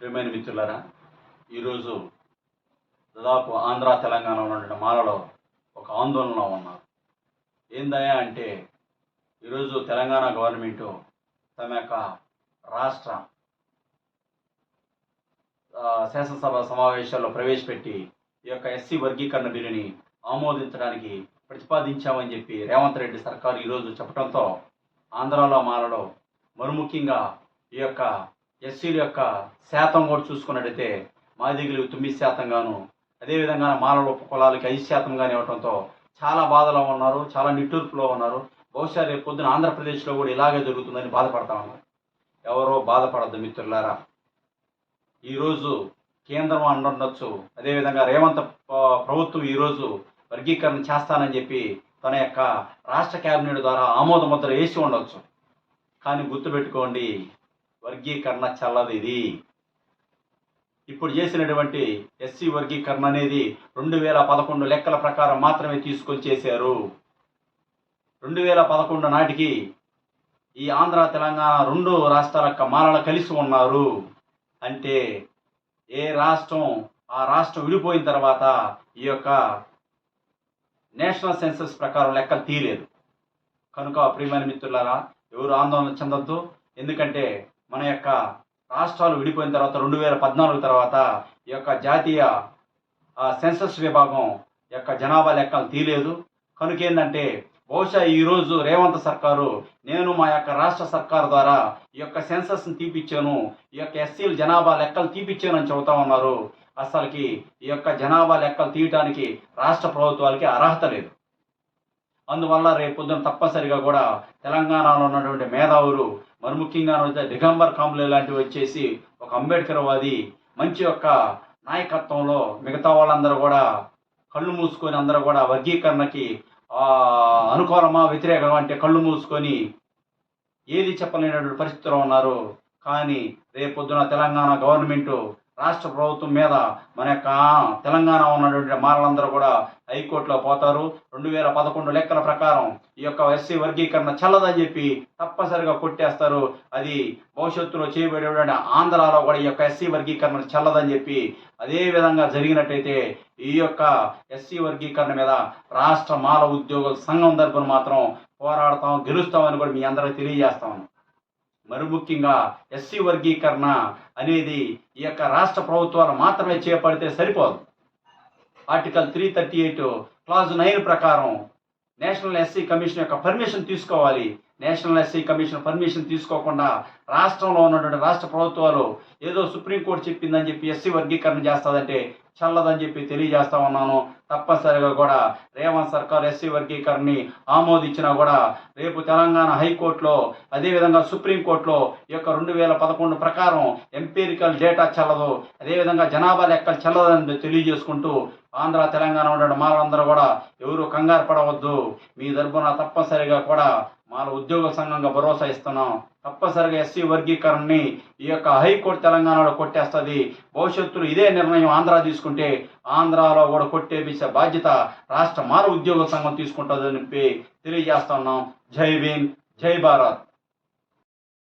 ప్రియమైన మిత్రులారా ఈరోజు దాదాపు ఆంధ్ర తెలంగాణలో ఉన్న మాలలో ఒక ఆందోళనలో ఉన్నారు. ఏందయ్యా అంటే ఈరోజు తెలంగాణ గవర్నమెంటు తమ యొక్క రాష్ట్ర శాసనసభ సమావేశాల్లో ప్రవేశపెట్టి ఈ యొక్క ఎస్సీ వర్గీకరణ బిల్లుని ఆమోదించడానికి ప్రతిపాదించామని చెప్పి రేవంత్ రెడ్డి సర్కారు ఈరోజు చెప్పడంతో ఆంధ్రాలో మాలలో మరుముఖ్యంగా ఈ యొక్క ఎస్సీల యొక్క శాతం కూడా చూసుకున్నట్టయితే మాదిగలు తొమ్మిది శాతంగాను అదేవిధంగా మానవ కులాలకి ఐదు శాతంగాను ఇవ్వడంతో చాలా బాధలో ఉన్నారు చాలా నిట్టూర్పులో ఉన్నారు. బహుశా రేపు పొద్దున ఆంధ్రప్రదేశ్లో కూడా ఇలాగే జరుగుతుందని బాధపడతా ఉన్నారు. ఎవరో బాధపడద్దు మిత్రులారా. ఈరోజు కేంద్రం అండొచ్చు అదేవిధంగా రేవంత్ ప్రభుత్వం ఈరోజు వర్గీకరణ చేస్తానని చెప్పి తన యొక్క రాష్ట్ర కేబినెట్ ద్వారా ఆమోద ముద్ర వేసి ఉండొచ్చు. కానీ గుర్తుపెట్టుకోండి వర్గీకరణ చల్లదు ఇది ఇప్పుడు చేసినటువంటి ఎస్సీ వర్గీకరణ అనేది రెండు వేల పదకొండు లెక్కల ప్రకారం మాత్రమే తీసుకొని చేశారు. రెండు వేల పదకొండు నాటికి ఈ ఆంధ్ర తెలంగాణ రెండు రాష్ట్రాల యొక్క మాలలు కలిసి ఉన్నారు. అంటే ఏ రాష్ట్రం ఆ రాష్ట్రం విడిపోయిన తర్వాత ఈ యొక్క నేషనల్ సెన్సస్ ప్రకారం లెక్కలు తీయలేదు. కనుక ప్రియమైన మిత్రులారా ఎవరు ఆందోళన చెందొద్దు. ఎందుకంటే మన యొక్క రాష్ట్రాలు విడిపోయిన తర్వాత రెండు వేల పద్నాలుగు తర్వాత ఈ యొక్క జాతీయ సెన్సస్ విభాగం యొక్క జనాభా లెక్కలు తీయలేదు. కనుక ఏంటంటే బహుశా ఈరోజు రేవంత్ సర్కారు నేను మా యొక్క రాష్ట్ర సర్కారు ద్వారా ఈ యొక్క సెన్సస్ని తీపిచ్చాను ఈ యొక్క ఎస్సీల జనాభా లెక్కలు తీపిచ్చాను అని చెబుతా ఉన్నారు. అసలుకి ఈ యొక్క జనాభా లెక్కలు తీయటానికి రాష్ట్ర ప్రభుత్వాలకి అర్హత లేదు. అందువల్ల రేపొద్దున తప్పనిసరిగా కూడా తెలంగాణలో ఉన్నటువంటి మేధావులు మరి ముఖ్యంగా దిగంబర్ కాంబ్లే లాంటివి వచ్చేసి ఒక అంబేద్కర్ వాది మంచి యొక్క నాయకత్వంలో మిగతా వాళ్ళందరూ కూడా కళ్ళు మూసుకొని అందరూ కూడా వర్గీకరణకి అనుకూలమా వ్యతిరేకమా అంటే కళ్ళు మూసుకొని ఏది చెప్పలేనటువంటి పరిస్థితిలో ఉన్నారు. కానీ రేపొద్దున తెలంగాణ గవర్నమెంటు రాష్ట్ర ప్రభుత్వం మీద మన యొక్క తెలంగాణ ఉన్నటువంటి మారలందరూ కూడా హైకోర్టులో పోతారు. రెండు వేల పదకొండు లెక్కల ప్రకారం ఈ యొక్క ఎస్సీ వర్గీకరణ చల్లదని చెప్పి తప్పనిసరిగా కొట్టేస్తారు. అది భవిష్యత్తులో చేయబడేటువంటి ఆంధ్రాలో కూడా ఈ యొక్క ఎస్సీ వర్గీకరణ చల్లదని చెప్పి అదే విధంగా జరిగినట్టయితే ఈ యొక్క ఎస్సీ వర్గీకరణ మీద రాష్ట్ర మాల ఉద్యోగుల సంఘం తరపున మాత్రం పోరాడతాం గెలుస్తామని కూడా మీ అందరికీ తెలియజేస్తాం మరి ముఖ్యంగా ఎస్సీ వర్గీకరణ అనేది ఈ యొక్క రాష్ట్ర ప్రభుత్వాలు మాత్రమే చేపడితే సరిపోదు. Article three thirty eight clause nine ప్రకారం నేషనల్ ఎస్సీ కమిషన్ యొక్క పర్మిషన్ తీసుకోవాలి. నేషనల్ ఎస్సీ కమిషన్ పర్మిషన్ తీసుకోకుండా రాష్ట్రంలో ఉన్నటువంటి రాష్ట్ర ప్రభుత్వాలు ఏదో సుప్రీంకోర్టు చెప్పిందని చెప్పి ఎస్సీ వర్గీకరణ చేస్తుందంటే చల్లదని చెప్పి తెలియజేస్తా ఉన్నాను. తప్పనిసరిగా కూడా రేవంత్ సర్కార్ ఎస్సీ వర్గీకరణని ఆమోదించినా కూడా రేపు తెలంగాణ హైకోర్టులో అదేవిధంగా సుప్రీంకోర్టులో ఈ యొక్క రెండు వేల పదకొండు ప్రకారం ఎంపీరికల్ డేటా చల్లదు. అదేవిధంగా జనాభా లెక్కలు చల్లదని తెలియజేసుకుంటూ ఆంధ్ర తెలంగాణ ఉన్న మాలందరూ కూడా ఎవరు కంగారు పడవద్దు. మీ తరపున తప్పనిసరిగా కూడా మన ఉద్యోగ సంఘంగా భరోసా ఇస్తున్నాం. తప్పనిసరిగా ఎస్సీ వర్గీకరణని ఈ యొక్క హైకోర్టు తెలంగాణలో కొట్టేస్తుంది. భవిష్యత్తులో ఇదే నిర్ణయం ఆంధ్ర తీసుకుంటే ఆంధ్రాలో కూడా కొట్టేపించే బాధ్యత రాష్ట్ర మారు ఉద్యోగ సంఘం తీసుకుంటుందని చెప్పి తెలియజేస్తున్నాం జై భీమ్ జై భారత్.